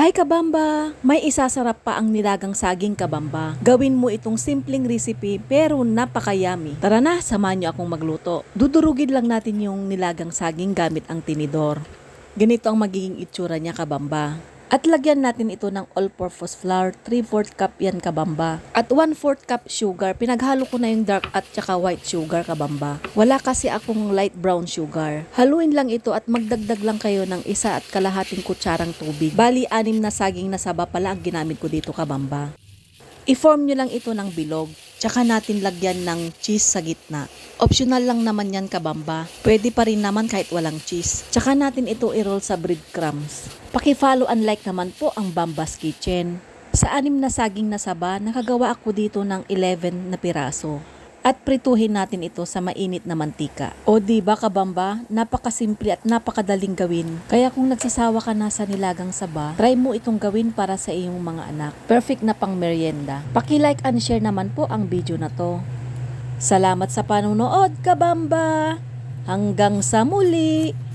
Hi kabamba! May isasarap pa ang nilagang saging kabamba. Gawin mo itong simpleng recipe pero napakayami. Tara na, samahan niyo akong magluto. Dudurugin lang natin yung nilagang saging gamit ang tinidor. Ganito ang magiging itsura niya kabamba. At lagyan natin ito ng all-purpose flour, 3-4 cup yan kabamba. At 1-4 cup sugar, pinaghalo ko na yung dark at saka white sugar kabamba. Wala kasi akong light brown sugar. Haluin lang ito at magdagdag lang kayo ng isa at kalahating kutsarang tubig. Bali, anim na saging na saba pala ang ginamit ko dito kabamba. I-form nyo lang ito ng bilog. Tsaka natin lagyan ng cheese sa gitna. Optional lang naman yan kabamba. Pwede pa rin naman kahit walang cheese. Tsaka natin ito i-roll sa breadcrumbs. Paki-follow and like naman po ang Bambas Kitchen. Sa anim na saging na saba, nakagawa ako dito ng 11 na piraso. At prituhin natin ito sa mainit na mantika. O di ba kabamba, napakasimple at napakadaling gawin. Kaya kung nagsasawa ka na sa nilagang saba, try mo itong gawin para sa iyong mga anak. Perfect na pang merienda. Paki-like and share naman po ang video na to. Salamat sa panonood, kabamba! Hanggang sa muli!